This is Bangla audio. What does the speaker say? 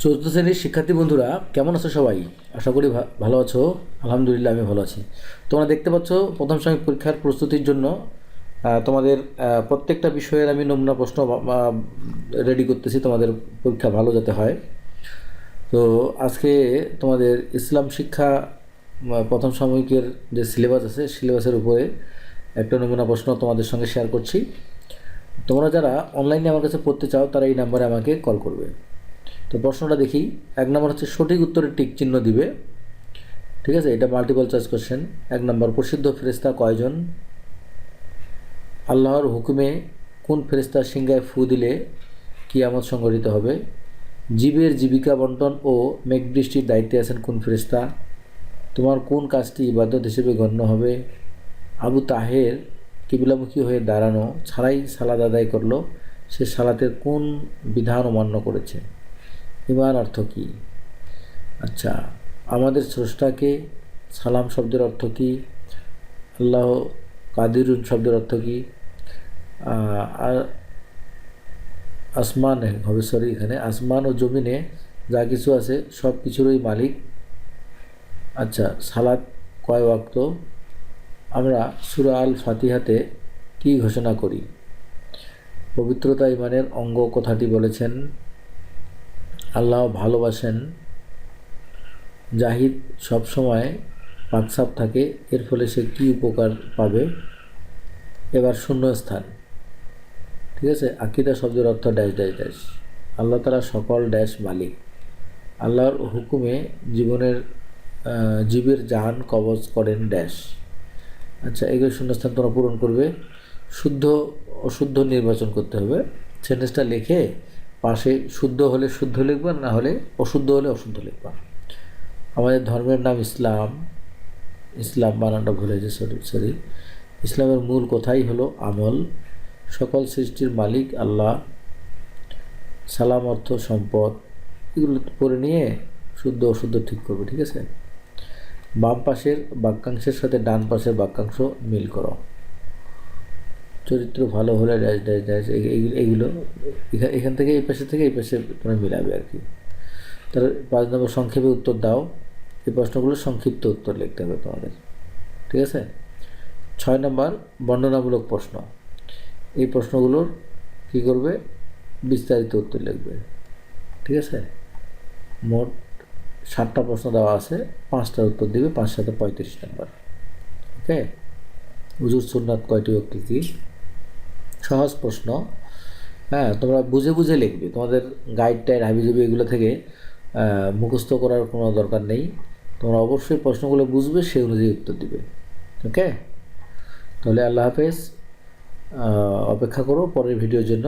চতুর্থ শ্রেণির শিক্ষার্থী বন্ধুরা, কেমন আছো সবাই? আশা করি ভালো আছো। আলহামদুলিল্লাহ, আমি ভালো আছি। তোমরা দেখতে পাচ্ছ, প্রথম সাময়িক পরীক্ষার প্রস্তুতির জন্য তোমাদের প্রত্যেকটা বিষয়ের আমি নমুনা প্রশ্ন রেডি করতেছি তোমাদের পরীক্ষা ভালো যাতে হয়। তো আজকে তোমাদের ইসলাম শিক্ষা প্রথম সাময়িকের যে সিলেবাস আছে সিলেবাসের উপরে একটা নমুনা প্রশ্ন তোমাদের সঙ্গে শেয়ার করছি। তোমরা যারা অনলাইনে আমার কাছে পড়তে চাও, তারা এই নাম্বারে আমাকে কল করবে। তো প্রশ্নটা দেখি। এক নম্বর হচ্ছে সঠিক উত্তরে টিক চিহ্ন দিবে। ঠিক আছে? এটা মাল্টিপল চয়েস কোশ্চেন এক নম্বর, প্রসিদ্ধ ফেরেস্তা কয়জন? আল্লাহর হুকুমে কোন ফেরেস্তা সিংহায় ফু দিলে কিয়ামত সংগঠিত হবে? জীবের জীবিকা বন্টন ও মেঘবৃষ্টির দায়িত্বে আছেন কোন ফেরেস্তা তোমার কোন কাজটি ইবাদত হিসেবে গণ্য হবে? আবু তাহের কিবিলামুখী হয়ে দাঁড়ানো ছাড়াই সালাদ আদায় করল। সে সালাতের কোন বিধান অমান্য করেছে? ইমান অর্থ কী? আচ্ছা আমাদের স্রষ্টাকে সালাম শব্দের অর্থ কী? আল্লাহ কাদিরুন শব্দের অর্থ কী? আসমান, হবে সরি এখানে আসমান ও জমিনে যা কিছু আছে সব কিছুরই মালিক। আচ্ছা সালাদ কয় ওয়াক্ত? আমরা সুরা আল ফাতিহাতে কি ঘোষণা করি? পবিত্রতা ইমানের অঙ্গ কথাটি বলেছেন আল্লাহ ভালোবাসেন। জাহিদ সবসময় পাকসাপ থাকে, এর ফলে সে কী উপকার পাবে? এবার শূন্য স্থান ঠিক আছে? আকিদা শব্দের অর্থ ড্যাশ ড্যাশ ড্যাশ আল্লাহ তালা সকল ড্যাশ মালিক। আল্লাহর হুকুমে জীবনের জীবের জাহান কবজ করেন ড্যাশ আচ্ছা এগুলো শূন্যস্থান তোমরা পূরণ করবে। শুদ্ধ, অশুদ্ধ নির্বাচন করতে হবে। সেন্টেন্সটা লিখে পাশে শুদ্ধ হলে শুদ্ধ লিখবা না হলে অশুদ্ধ হলে অশুদ্ধ লিখবা আমাদের ধর্মের নাম ইসলাম। ইসলাম বানানটা ভুলে যে সরি সরি। ইসলামের মূল কথাই হলো আমল। সকল সৃষ্টির মালিক আল্লাহ। সালাম অর্থ সম্পদ। এগুলো পড়ে নিয়ে শুদ্ধ অশুদ্ধ ঠিক করবে, ঠিক আছে? বাম পাশের বাক্যাংশের সাথে ডান পাশের বাক্যাংশ মিল করো। চরিত্র ভালো হলে এইগুলো এখা- এখান থেকে এই পাশে থেকে এই পাশে তোমরা মিলাবে আর কি। তার পাঁচ নম্বর, সংক্ষেপে উত্তর দাও। এই প্রশ্নগুলো সংক্ষিপ্ত উত্তর লিখতে হবে তোমাদের। ঠিক আছে? ছয় নম্বর, বর্ণনামূলক প্রশ্ন। এই প্রশ্নগুলোর কী করবে? বিস্তারিত উত্তর লিখবে। ঠিক আছে? মোট সাতটা প্রশ্ন দেওয়া আছে পাঁচটার উত্তর দিবে, পাঁচ সাথে পঁয়ত্রিশ নম্বর। ওকে? হুজুর সুন্নাত কয়টি ও সহজ প্রশ্ন। হ্যাঁ তোমরা বুঝে বুঝে লিখবে। তোমাদের গাইড টাইড হাবিজাবি এগুলো থেকে মুখস্থ করার কোনো দরকার নেই। তোমরা অবশ্যই প্রশ্নগুলো বুঝবে, সেই অনুযায়ী উত্তর দিবে। ওকে? তাহলে আল্লাহ হাফেজ। অপেক্ষা করো পরের ভিডিওর জন্য।